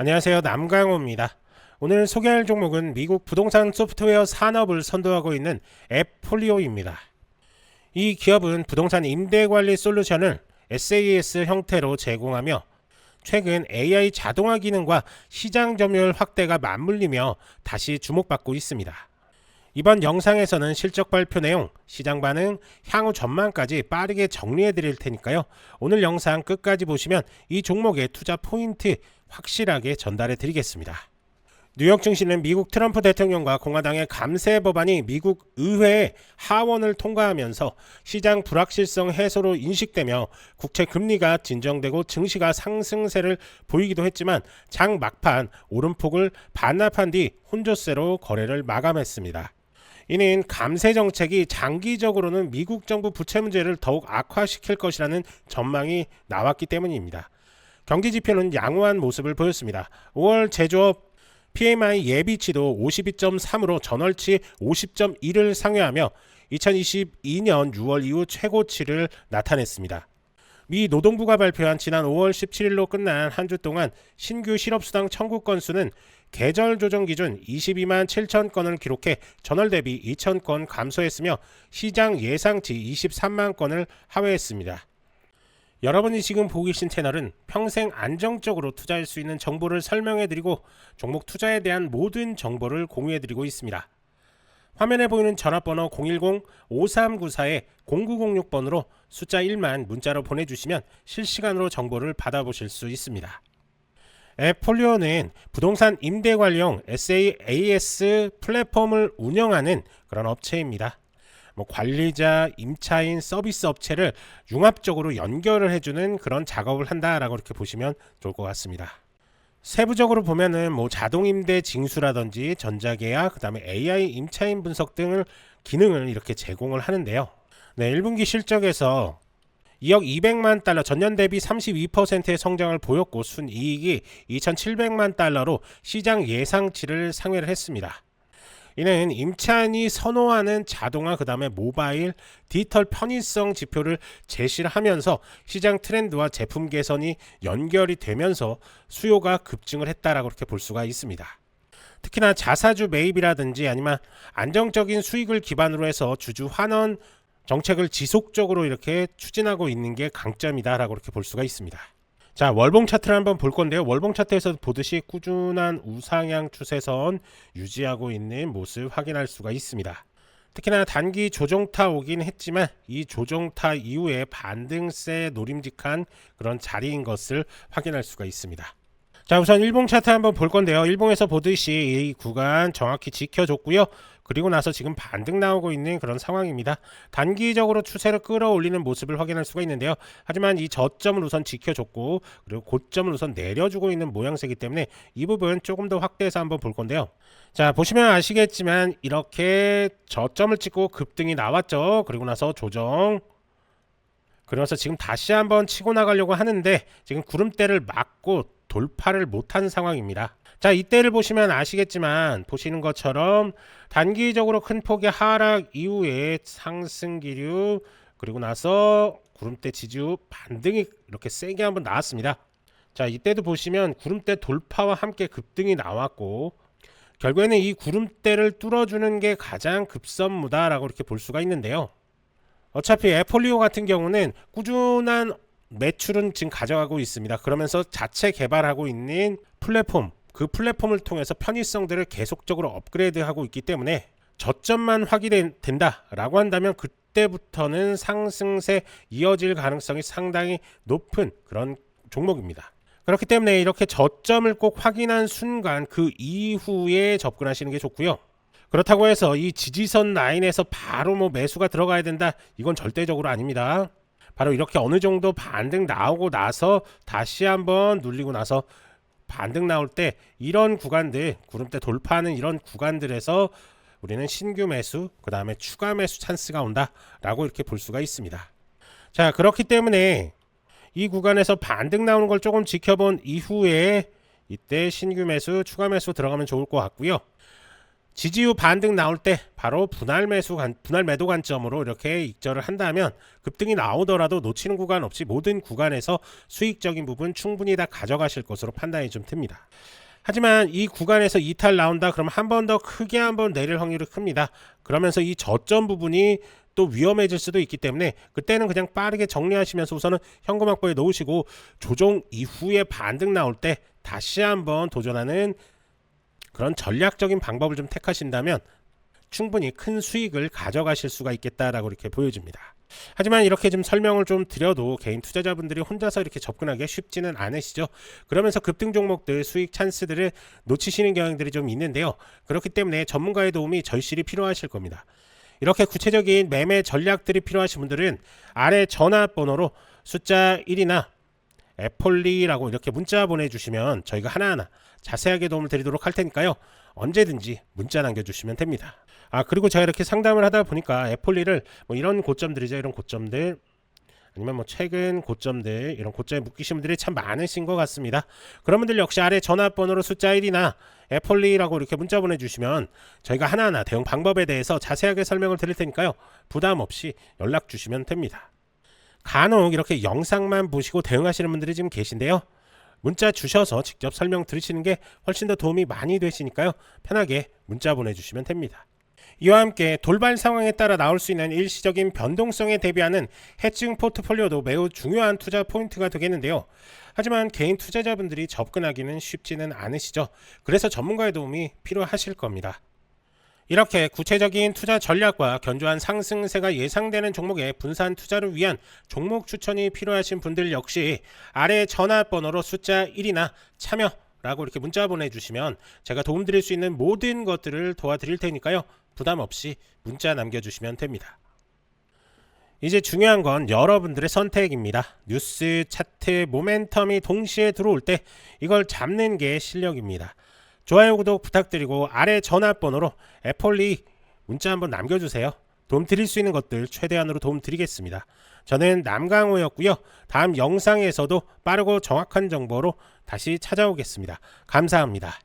안녕하세요. 남강호입니다. 오늘 소개할 종목은 미국 부동산 소프트웨어 산업을 선도하고 있는 앱폴리오입니다. 이 기업은 부동산 임대 관리 솔루션을 SaaS 형태로 제공하며 최근 AI 자동화 기능과 시장 점유율 확대가 맞물리며 다시 주목받고 있습니다. 이번 영상에서는 실적 발표 내용, 시장 반응, 향후 전망까지 빠르게 정리해 드릴 테니까요. 오늘 영상 끝까지 보시면 이 종목의 투자 포인트 확실하게 전달해 드리겠습니다. 뉴욕 증시는 미국 트럼프 대통령과 공화당의 감세 법안이 미국 의회의 하원을 통과하면서 시장 불확실성 해소로 인식되며 국채 금리가 진정되고 증시가 상승세를 보이기도 했지만 장 막판 오름폭을 반납한 뒤 혼조세로 거래를 마감했습니다. 이는 감세 정책이 장기적으로는 미국 정부 부채 문제를 더욱 악화시킬 것이라는 전망이 나왔기 때문입니다. 경기 지표는 양호한 모습을 보였습니다. 5월 제조업 PMI 예비치도 52.3으로 전월치 50.1을 상회하며 2022년 6월 이후 최고치를 나타냈습니다. 미 노동부가 발표한 지난 5월 17일로 끝난 한 주 동안 신규 실업수당 청구 건수는 계절 조정 기준 22만 7천 건을 기록해 전월 대비 2천 건 감소했으며 시장 예상치 23만 건을 하회했습니다. 여러분이 지금 보고 계신 채널은 평생 안정적으로 투자할 수 있는 정보를 설명해 드리고 종목 투자에 대한 모든 정보를 공유해 드리고 있습니다. 화면에 보이는 전화번호 010-5394-0906번으로 숫자 1만 문자로 보내주시면 실시간으로 정보를 받아보실 수 있습니다. 앱폴리오는 부동산 임대 관리용 SaaS 플랫폼을 운영하는 그런 업체입니다. 뭐 관리자, 임차인, 서비스 업체를 융합적으로 연결을 해주는 그런 작업을 한다라고 이렇게 보시면 좋을 것 같습니다. 세부적으로 보면은 뭐 자동 임대 징수라든지 전자계약, 그다음에 AI 임차인 분석 등을 기능을 이렇게 제공을 하는데요. 네, 1분기 실적에서 2억 200만 달러 전년 대비 32%의 성장을 보였고 순이익이 2,700만 달러로 시장 예상치를 상회를 했습니다. 이는 임차인이 선호하는 자동화 그다음에 모바일 디지털 편의성 지표를 제시를 하면서 시장 트렌드와 제품 개선이 연결이 되면서 수요가 급증을 했다라고 이렇게 볼 수가 있습니다. 특히나 자사주 매입이라든지 아니면 안정적인 수익을 기반으로 해서 주주 환원 정책을 지속적으로 이렇게 추진하고 있는 게 강점이다라고 이렇게 볼 수가 있습니다. 자, 월봉 차트를 한번 볼 건데요. 월봉 차트에서 보듯이 꾸준한 우상향 추세선 유지하고 있는 모습 확인할 수가 있습니다. 특히나 단기 조정타 오긴 했지만 이 조정타 이후에 반등세 노림직한 그런 자리인 것을 확인할 수가 있습니다. 자 우선 일봉 차트 한번 볼 건데요. 일봉에서 보듯이 이 구간 정확히 지켜줬고요. 그리고 나서 지금 반등 나오고 있는 그런 상황입니다. 단기적으로 추세를 끌어올리는 모습을 확인할 수가 있는데요. 하지만 이 저점을 우선 지켜줬고 그리고 고점을 우선 내려주고 있는 모양새이기 때문에 이 부분 조금 더 확대해서 한번 볼 건데요. 자 보시면 아시겠지만 이렇게 저점을 찍고 급등이 나왔죠. 그리고 나서 조정 그래서 지금 다시 한번 치고 나가려고 하는데 지금 구름대를 막고 돌파를 못한 상황입니다. 자, 이때를 보시면 아시겠지만 보시는 것처럼 단기적으로 큰 폭의 하락 이후에 상승 기류 그리고 나서 구름대 지지후 반등이 이렇게 세게 한번 나왔습니다. 자, 이때도 보시면 구름대 돌파와 함께 급등이 나왔고 결국에는 이 구름대를 뚫어주는 게 가장 급선무다라고 이렇게 볼 수가 있는데요. 어차피 애폴리오 같은 경우는 꾸준한 매출은 지금 가져가고 있습니다. 그러면서 자체 개발하고 있는 플랫폼, 그 플랫폼을 통해서 편의성들을 계속적으로 업그레이드하고 있기 때문에 저점만 확인된다라고 한다면 그때부터는 상승세 이어질 가능성이 상당히 높은 그런 종목입니다. 그렇기 때문에 이렇게 저점을 꼭 확인한 순간 그 이후에 접근하시는 게 좋고요. 그렇다고 해서 이 지지선 라인에서 바로 뭐 매수가 들어가야 된다. 이건 절대적으로 아닙니다. 바로 이렇게 어느 정도 반등 나오고 나서 다시 한번 눌리고 나서 반등 나올 때 이런 구간들 구름대 돌파하는 이런 구간들에서 우리는 신규 매수 그 다음에 추가 매수 찬스가 온다라고 이렇게 볼 수가 있습니다. 자 그렇기 때문에 이 구간에서 반등 나오는 걸 조금 지켜본 이후에 이때 신규 매수 추가 매수 들어가면 좋을 것 같고요. 지지 후 반등 나올 때 바로 분할 매수 관, 분할 매도 관점으로 이렇게 익절을 한다면 급등이 나오더라도 놓치는 구간 없이 모든 구간에서 수익적인 부분 충분히 다 가져가실 것으로 판단이 좀 듭니다. 하지만 이 구간에서 이탈 나온다 그러면 한 번 더 크게 한 번 내릴 확률이 큽니다. 그러면서 이 저점 부분이 또 위험해질 수도 있기 때문에 그때는 그냥 빠르게 정리하시면서 우선은 현금 확보에 놓으시고 조정 이후에 반등 나올 때 다시 한번 도전하는 그런 전략적인 방법을 좀 택하신다면 충분히 큰 수익을 가져가실 수가 있겠다라고 이렇게 보여집니다. 하지만 이렇게 좀 설명을 좀 드려도 개인 투자자분들이 혼자서 이렇게 접근하기 쉽지는 않으시죠. 그러면서 급등 종목들 수익 찬스들을 놓치시는 경향들이 좀 있는데요. 그렇기 때문에 전문가의 도움이 절실히 필요하실 겁니다. 이렇게 구체적인 매매 전략들이 필요하신 분들은 아래 전화번호로 숫자 1이나 애폴리라고 이렇게 문자 보내주시면 저희가 하나하나 자세하게 도움을 드리도록 할 테니까요. 언제든지 문자 남겨주시면 됩니다. 아 그리고 제가 이렇게 상담을 하다 보니까 애폴리를 뭐 이런 고점들이죠. 이런 고점들 아니면 뭐 최근 고점들 이런 고점에 묶이신 분들이 참 많으신 것 같습니다. 그런 분들 역시 아래 전화번호로 숫자 1이나 애폴리라고 이렇게 문자 보내주시면 저희가 하나하나 대응 방법에 대해서 자세하게 설명을 드릴 테니까요. 부담 없이 연락 주시면 됩니다. 간혹 이렇게 영상만 보시고 대응하시는 분들이 지금 계신데요. 문자 주셔서 직접 설명 들으시는 게 훨씬 더 도움이 많이 되시니까요. 편하게 문자 보내주시면 됩니다. 이와 함께 돌발 상황에 따라 나올 수 있는 일시적인 변동성에 대비하는 해칭 포트폴리오도 매우 중요한 투자 포인트가 되겠는데요. 하지만 개인 투자자분들이 접근하기는 쉽지는 않으시죠. 그래서 전문가의 도움이 필요하실 겁니다. 이렇게 구체적인 투자 전략과 견조한 상승세가 예상되는 종목의 분산 투자를 위한 종목 추천이 필요하신 분들 역시 아래 전화번호로 숫자 1이나 참여 라고 이렇게 문자 보내주시면 제가 도움드릴 수 있는 모든 것들을 도와드릴 테니까요. 부담 없이 문자 남겨주시면 됩니다. 이제 중요한 건 여러분들의 선택입니다. 뉴스, 차트, 모멘텀이 동시에 들어올 때 이걸 잡는 게 실력입니다. 좋아요, 구독 부탁드리고 아래 전화번호로 애폴리 문자 한번 남겨주세요. 도움 드릴 수 있는 것들 최대한으로 도움 드리겠습니다. 저는 남강호였고요. 다음 영상에서도 빠르고 정확한 정보로 다시 찾아오겠습니다. 감사합니다.